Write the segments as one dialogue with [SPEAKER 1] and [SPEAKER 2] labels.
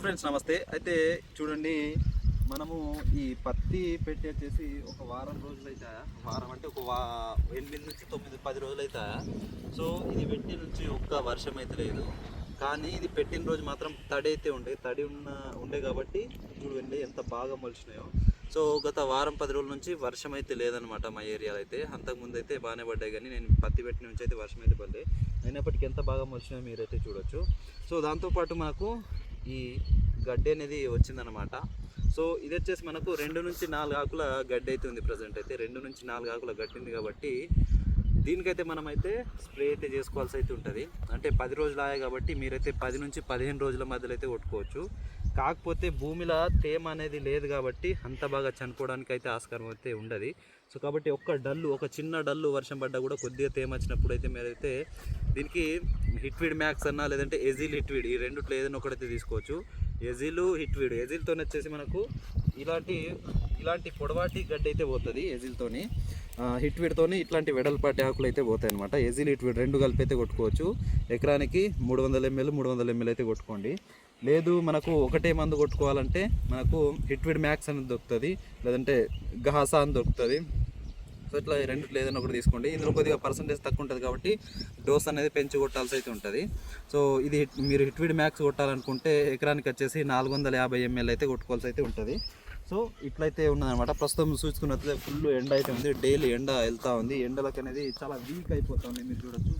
[SPEAKER 1] Friends నమస్తే. అయితే చూడండి మనము ఈ పత్తి పెట్టి వచ్చేసి ఒక వారం రోజులు అవుతాయా వారం అంటే ఒక వా ఎనిమిది నుంచి తొమ్మిది పది రోజులు అవుతాయా సో ఇది పెట్టి నుంచి ఒక్క వర్షం అయితే లేదు. కానీ ఇది పెట్టిన రోజు మాత్రం తడి అయితే ఉండే. తడి ఉన్న ఉండే కాబట్టి చూడండి ఎంత బాగా మొలిచినాయో. సో గత వారం పది రోజుల నుంచి వర్షం అయితే లేదనమాట మా ఏరియాలో అయితే అంతకుముందు అయితే బాగానే పడ్డాయి కానీ నేను పత్తి పెట్టిన నుంచి అయితే వర్షం అయితే పడలేదు అయినప్పటికీ ఎంత బాగా మొలిచినాయో మీరైతే చూడొచ్చు. సో దాంతోపాటు మనకు ఈ గడ్డి అనేది వచ్చిందనమాట సో ఇది వచ్చేసి మనకు రెండు నుంచి నాలుగు ఆకుల గడ్డి అయితే ఉంది ప్రజెంట్ అయితే. రెండు నుంచి నాలుగు ఆకుల గడ్డి కాబట్టి దీనికైతే మనమైతే స్ప్రే అయితే చేసుకోవాల్సి అయితే ఉంటుంది. అంటే పది రోజులు ఆయ కాబట్టి మీరైతే పది నుంచి పదిహేను రోజుల మధ్యలో అయితే కొట్టుకోవచ్చు. కాకపోతే భూమిలో తేమ అనేది లేదు కాబట్టి అంత బాగా చనిపోవడానికి అయితే ఆస్కారం అయితే ఉండదు. సో కాబట్టి ఒక్క డల్లు ఒక చిన్న డల్లు వర్షం పడ్డా కూడా కొద్దిగా తేమ వచ్చినప్పుడు అయితే మీరైతే దీనికి హిట్వీడ్ మ్యాక్స్ అన్నా లేదంటే ఎజిల్ హిట్వీడ్ ఈ రెండిట్లో ఏదైనా ఒకటైతే తీసుకోవచ్చు. ఎజిల్ హిట్వీడ్ ఎజిల్తో వచ్చేసి మనకు ఇలాంటి ఇలాంటి పొడవాటి గడ్డి అయితే పోతుంది ఎజిల్తోని. హిట్వీడ్తోని ఇట్లాంటి వెడల్పాటి ఆకులు అయితే పోతాయి అనమాట ఎజిల్ హిట్వీడ్ రెండు కలిపి అయితే కొట్టుకోవచ్చు. ఎకరానికి మూడు వందల ఎంఎల్ మూడు వందల ఎంఎల్ అయితే కొట్టుకోండి. లేదు మనకు ఒకటే మందు కొట్టుకోవాలంటే మనకు హిట్విడ్ మ్యాక్స్ అనేది దొరుకుతుంది. లేదంటే గహాసా అని దొరుకుతుంది. సో ఇట్లా రెండు రెండిట్లో ఏదైనా ఒకటి తీసుకోండి. ఇందులో కొద్దిగా పర్సంటేజ్ తక్కువ ఉంటుంది కాబట్టి డోస్ అనేది పెంచి కొట్టాల్సి అయితే ఉంటుంది. సో ఇది మీరు హిట్విడ్ మ్యాక్స్ కొట్టాలనుకుంటే ఎకరానికి వచ్చేసి నాలుగు వందల యాభై ఎంఎల్ అయితే కొట్టుకోవాల్సి అయితే ఉంటుంది. సో ఇట్లయితే ఉన్నదన్నమాట. ప్రస్తుతం చూసుకున్నట్లయితే ఫుల్ ఎండ అయితే ఉంది. డైలీ ఎండ వెళ్తూ ఉంది. ఎండలకు అనేది చాలా వీక్ అయిపోతుంది మీరు చూడొచ్చు.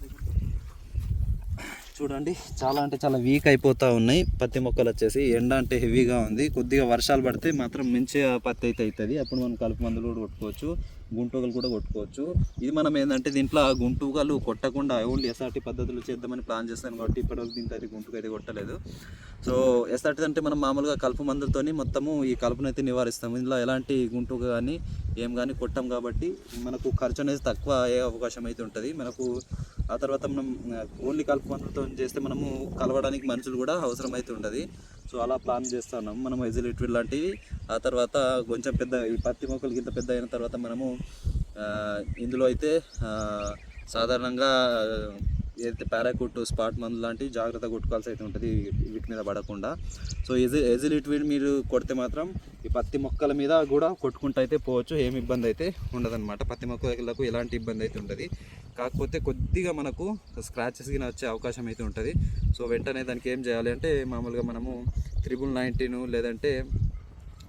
[SPEAKER 1] చూడండి. చాలా అంటే చాలా వీక్ అయిపోతూ ఉన్నాయి. పత్తి మొక్కలు వచ్చేసి ఎండ అంటే హెవీగా ఉంది. కొద్దిగా వర్షాలు పడితే మాత్రం మంచిగా పత్తి అయితే అవుతుంది. అప్పుడు మనం కలుపు మందులు కూడా కొట్టుకోవచ్చు. గుంటూగలు కూడా కొట్టుకోవచ్చు. ఇది మనం ఏంటంటే దీంట్లో గుంటూగలు కొట్టకుండా ఓన్లీ ఎస్ఆర్టీ పద్ధతులు చేద్దామని ప్లాన్ చేస్తాను కాబట్టి ఇప్పటివరకు దీంట్లో అయితే గుంటుకు అయితే కొట్టలేదు. సో ఎస్ఆర్టీ అంటే మనం మామూలుగా కలుపు మందులతోని మొత్తము ఈ కలుపునైతే అయితే నివారిస్తాము. ఇందులో ఎలాంటి గుంటూ కానీ ఏం కానీ కొట్టాం కాబట్టి మనకు ఖర్చు అనేది తక్కువ అయ్యే అవకాశం అయితే ఉంటుంది. మనకు ఆ తర్వాత మనం ఓన్లీ కలుపు మందులతో చేస్తే మనము కలవడానికి మనుషులు కూడా అవసరం అయితే ఉంటుంది. సో అలా ప్లాన్ చేస్తున్నాం. మనం ఎజిలిట్విడ్ లాంటివి. ఆ తర్వాత కొంచెం పెద్ద ఈ పత్తి మొక్కలు ఇంత పెద్ద అయిన తర్వాత మనము ఇందులో అయితే సాధారణంగా ఏదైతే పారాకూట్ స్పాట్ మందు లాంటి జాగ్రత్త కొట్టుకోవాల్సి అయితే ఉంటుంది వీటి మీద పడకుండా. సో ఎజి ఎజిలిట్విడ్ మీరు కొడితే మాత్రం ఈ పత్తి మొక్కల మీద కూడా కొట్టుకుంటూ అయితే పోవచ్చు. ఏమి ఇబ్బంది అయితే ఉండదన్నమాట. పత్తి మొక్కలకు ఎలాంటి ఇబ్బంది అయితే ఉంటుంది కాకపోతే కొద్దిగా మనకు స్క్రాచెస్ కింద వచ్చే అవకాశం అయితే ఉంటుంది. సో వెంటనే దానికి ఏం చేయాలి అంటే మామూలుగా మనము త్రిబుల్ నైన్టీన్ లేదంటే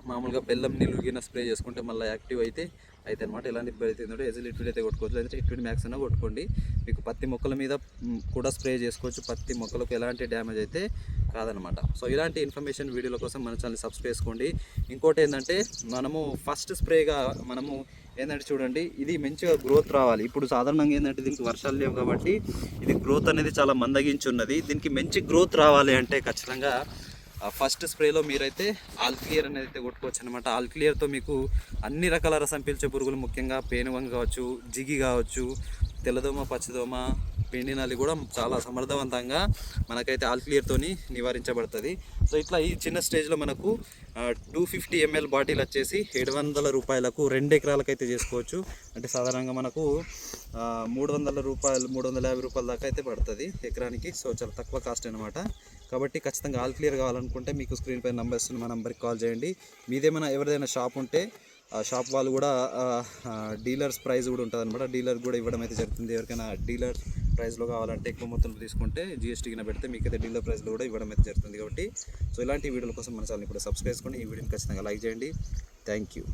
[SPEAKER 1] మామూలుగా బెల్లం నీళ్ళు గిన్న స్ప్రే చేసుకుంటే మళ్ళీ యాక్టివ్ అయితే అయితే అనమాట ఎలాంటి ఇబ్బంది అయితే ఎజిల్ లిక్విడ్ అయితే కొట్టుకోవచ్చు. లేదంటే లిక్విడ్ మ్యాక్స్ అయినా కొట్టుకోండి. మీకు పత్తి మొక్కల మీద కూడా స్ప్రే చేసుకోవచ్చు. పత్తి మొక్కలకు ఎలాంటి డ్యామేజ్ అయితే కాదనమాట. సో ఇలాంటి ఇన్ఫర్మేషన్ వీడియోల కోసం మన ఛానల్ సబ్స్క్రైబ్ చేసుకోండి. ఇంకోటి ఏంటంటే మనము ఫస్ట్ స్ప్రేగా మనము ఏంటంటే చూడండి ఇది మంచిగా గ్రోత్ రావాలి. ఇప్పుడు సాధారణంగా ఏంటంటే దీనికి వర్షాలు లేవు కాబట్టి ఇది గ్రోత్ అనేది చాలా మందగించి ఉన్నది దీనికి మంచి గ్రోత్ రావాలి అంటే ఖచ్చితంగా ఫస్ట్ స్ప్రేలో మీరైతే ఆల్ క్లియర్ అనేది అయితే కొట్టుకోవచ్చు అనమాట ఆల్ క్లియర్తో మీకు అన్ని రకాల రసం పీల్చే పురుగులు ముఖ్యంగా పేనువంగ కావచ్చు జిగి కావచ్చు తెల్లదోమ పచ్చదోమ పిండి నల్లి కూడా చాలా సమర్థవంతంగా మనకైతే ఆల్ క్లియర్తోని నివారించబడుతుంది. సో ఇట్లా ఈ చిన్న స్టేజ్లో మనకు టూ ఫిఫ్టీ ఎంఎల్ బాటిల్ వచ్చేసి ఏడు వందల రూపాయలకు రెండు ఎకరాలకైతే చేసుకోవచ్చు. అంటే సాధారణంగా మనకు మూడు వందల రూపాయలు మూడు వందల యాభై రూపాయల దాకా అయితే పడుతుంది ఎకరానికి. సో చాలా తక్కువ కాస్ట్ అనమాట కాబట్టి ఖచ్చితంగా ఆల్ క్లియర్ కావాలనుకుంటే మీకు స్క్రీన్ పైన ఇస్తున్న మా నెంబర్కి కాల్ చేయండి. మీదేమైనా ఎవరిదైనా షాప్ ఉంటే ఆ షాప్ వాళ్ళు కూడా డీలర్స్ ప్రైస్ కూడా ఉంటుంది అనమాట డీలర్ కూడా ఇవ్వడం అయితే జరుగుతుంది. ఎవరికైనా డీలర్ ప్రైస్లో కావాలంటే ఎక్కువ మొత్తంలో తీసుకుంటే జిఎస్టీ కింద పెడితే మీకు అయితే డీలర్ ప్రైస్లో కూడా ఇవ్వడం అయితే జరుగుతుంది కాబట్టి. సో ఇలాంటి వీడియోల కోసం మన ఛానల్ ఇప్పుడు సబ్స్క్రైబ్ చేసుకోండి. ఈ వీడియోని ఖచ్చితంగా లైక్ చేయండి. Thank you